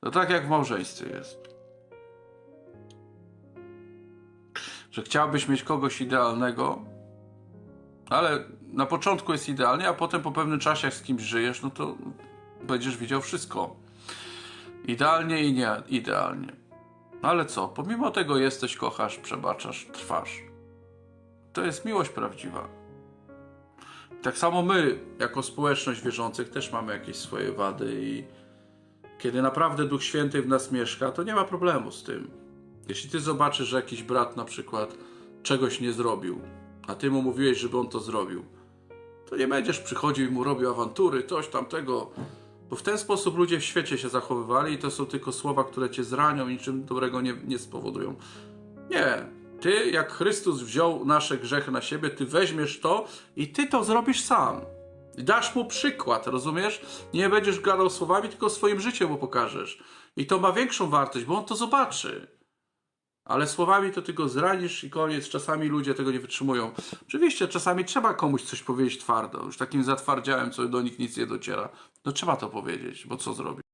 To tak jak w małżeństwie jest. Że chciałbyś mieć kogoś idealnego, ale na początku jest idealnie, a potem po pewnym czasie, jak z kimś żyjesz, no to będziesz widział wszystko. Idealnie i nie idealnie. No ale co, pomimo tego jesteś, kochasz, przebaczasz, trwasz. To jest miłość prawdziwa. Tak samo my, jako społeczność wierzących, też mamy jakieś swoje wady i kiedy naprawdę Duch Święty w nas mieszka, to nie ma problemu z tym. Jeśli ty zobaczysz, że jakiś brat na przykład czegoś nie zrobił, a ty mu mówiłeś, żeby on to zrobił, to nie będziesz przychodził i mu robił awantury, coś tamtego, bo w ten sposób ludzie w świecie się zachowywali i to są tylko słowa, które cię zranią i niczym dobrego nie, nie spowodują. Nie. Ty, jak Chrystus wziął nasze grzechy na siebie, ty weźmiesz to i ty to zrobisz sam. Dasz mu przykład, rozumiesz? Nie będziesz gadał słowami, tylko swoim życiem mu pokażesz. I to ma większą wartość, bo on to zobaczy. Ale słowami to tylko zranisz i koniec. Czasami ludzie tego nie wytrzymują. Oczywiście, czasami trzeba komuś coś powiedzieć twardo. Już takim zatwardziałem, co do nich nic nie dociera. No trzeba to powiedzieć, bo co zrobić?